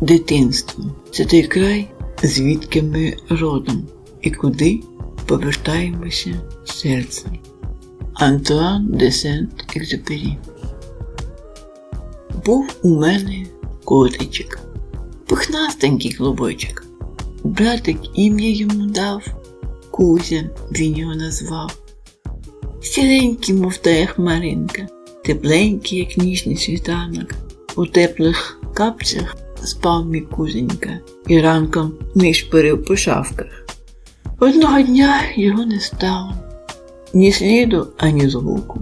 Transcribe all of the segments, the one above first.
Дитинство це той край, звідки ми родом і куди повертаємося серцем. Антуан де Сент-Екзюпері Був у мене котичок, пухнастенький клубочок. Братик ім'я йому дав, Кузя він його назвав. Сіренький, мов тая хмаринка, тепленький, як ніжний світанок, у теплих капцях спав мій кузенька і ранком нишпорив по шавках. Одного дня його не стало, ні сліду, ані звуку.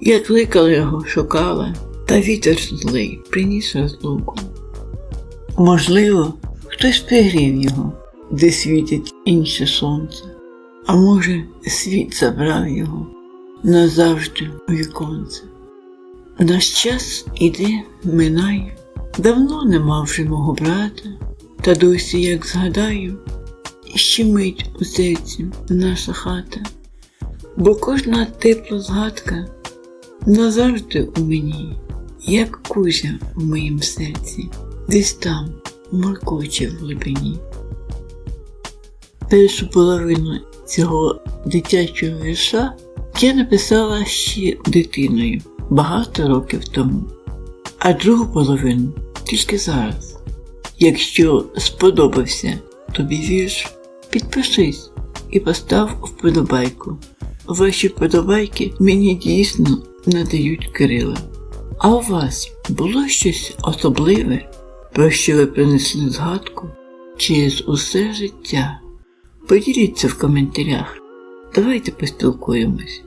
Я кликала його, шукала, та вітер злий приніс розлуку. Можливо, хтось пригрів його, де світить інше сонце, а може, світ забрав його назавжди у віконце. Наш час іде, минає, давно нема вже мого брата, та досі, як згадаю, щемить у серці наша хата, бо кожна тепла згадка назавжди у мені, як кузя в моїм серці, десь там моркоче в глибині. Першу половину цього дитячого вірша я написала ще дитиною багато років тому, а другу половину тільки зараз. Якщо сподобався тобі вірш, підпишись і постав вподобайку. Ваші вподобайки мені дійсно надають крила. А у вас було щось особливе, про що ви принесли згадку через усе життя? Поділіться в коментарях. Давайте поспілкуємось.